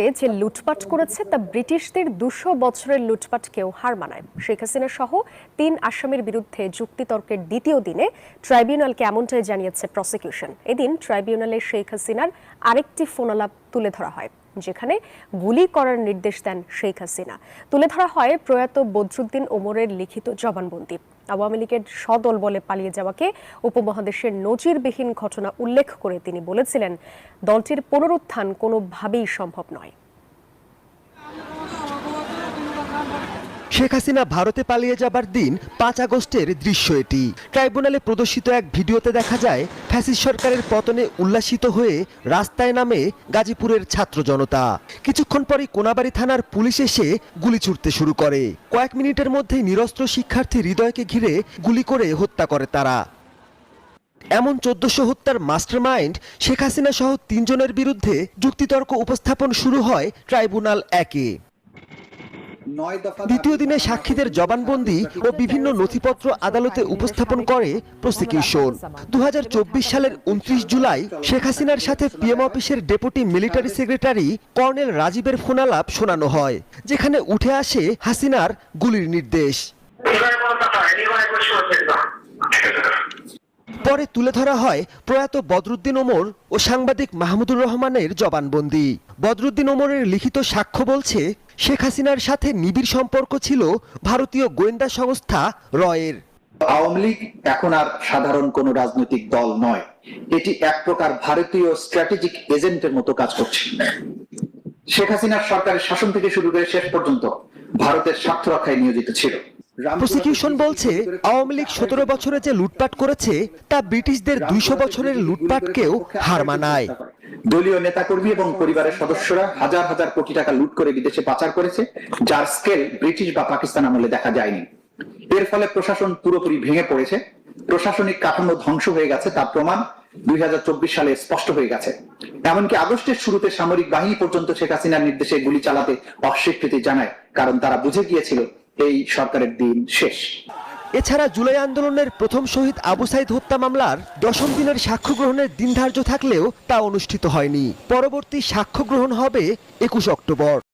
যে লুটপাট করেছে তা ব্রিটিশদের দুশো বছরের লুটপাটকেও হার মানায়। শেখ হাসিনা সহ তিন আসামির বিরুদ্ধে যুক্তিতর্কের দ্বিতীয় দিনে ট্রাইব্যুনালকে এমনটাই জানিয়েছে প্রসিকিউশন। এদিন ট্রাইব্যুনালে শেখ হাসিনার আরেকটি ফোনালাপ তুলে ধরা হয়। যেখানে গুলি করার নির্দেশ দেন শেখ হাসিনা। তুলে ধরা হয় প্রয়াত বদরুদ্দিন ওমরের লিখিত জবানবন্দি। আওয়ামী লীগের সদল বলে পালিয়ে যাওয়াকে উপমহাদেশের নজিরবিহীন ঘটনা উল্লেখ করে তিনি বলেছিলেন, দলটির পুনরুত্থান কোনোভাবেই সম্ভব নয়। শেখ হাসিনা ভারতে পালিয়ে যাবার দিন পাঁচ আগস্টের দৃশ্য এটি। ট্রাইব্যুনালে প্রদর্শিত এক ভিডিওতে দেখা যায় ফ্যাসিস সরকারের পতনে উল্লাসিত হয়ে রাস্তায় নামে গাজীপুরের ছাত্র জনতা। কিছুক্ষণ পরই কোনাবাড়ি থানার পুলিশ এসে গুলি ছুটতে শুরু করে। কয়েক মিনিটের মধ্যে নিরস্ত্র শিক্ষার্থী হৃদয়কে ঘিরে গুলি করে হত্যা করে তারা। এমন চোদ্দশো হত্যার মাস্টারমাইন্ড শেখ হাসিনা সহ তিনজনের বিরুদ্ধে যুক্তিতর্ক উপস্থাপন শুরু হয় ট্রাইব্যুনাল একে। দ্বিতীয় দিনে সাক্ষীদের জবানবন্দি ও বিভিন্ন নথিপত্র আদালতে উপস্থাপন করে প্রসিকিউশন। দু হাজার চব্বিশ সালের উনত্রিশ জুলাই শেখ হাসিনার সাথে পিএম অফিসের ডেপুটি মিলিটারি সেক্রেটারি কর্নেল রাজীবের ফোনালাপ শোনানো হয় যেখানে উঠে আসে হাসিনার গুলির নির্দেশ। পরে তুলে ধরা হয় প্রয়াত বদরুদ্দিন ওমর ও সাংবাদিক মাহমুদুর রহমানের জবানবন্দি। বদরুদ্দিন ওমরের লিখিত সাক্ষ্য বলছে শেখ হাসিনার সাথে নিবিড় সম্পর্ক ছিল ভারতীয় গোয়েন্দা সংস্থা রয়ের। আওয়ামী লীগ এখন আর সাধারণ কোন রাজনৈতিক দল নয়। এটি এক প্রকার ভারতীয় স্ট্র্যাটেজিক এজেন্টের মতো কাজ করছে। শেখ হাসিনার সরকারের শাসন থেকে শুরু করে শেষ পর্যন্ত ভারতের স্বার্থ রক্ষায় নিয়োজিত ছিল। প্রসিকিউশন বলছে আওয়ামী লীগ সতেরো বছরে যে লুটপাট করেছে তা ব্রিটিশদের দুইশো বছরের লুটপাটকেও হার মানায়। দলীয় নেতাকর্মী এবং পরিবারের সদস্যরা হাজার হাজার কোটি টাকা লুট করে বিদেশে পাচার করেছে যার স্কেল ব্রিটিশ বা পাকিস্তান আমলে দেখা যায়নি। এর ফলে প্রশাসন পুরোপুরি ভেঙে পড়েছে। প্রশাসনিক কাঠামো ধ্বংস হয়ে গেছে তার প্রমাণ দুই হাজার চব্বিশ সালে স্পষ্ট হয়ে গেছে। এমনকি আগস্টের শুরুতে সামরিক বাহিনী পর্যন্ত শেখ হাসিনার নির্দেশে গুলি চালাতে অস্বীকৃতি জানায় কারণ তারা বুঝে গিয়েছিল এই সরকারের দিন শেষ। এছাড়া জুলাই আন্দোলনের প্রথম শহীদ আবু সাইদ হত্যা মামলার দশম দিনের সাক্ষ্য গ্রহণের দিন ধার্য থাকলেও তা অনুষ্ঠিত হয়নি। পরবর্তী সাক্ষ্য গ্রহণ হবে একুশ অক্টোবর।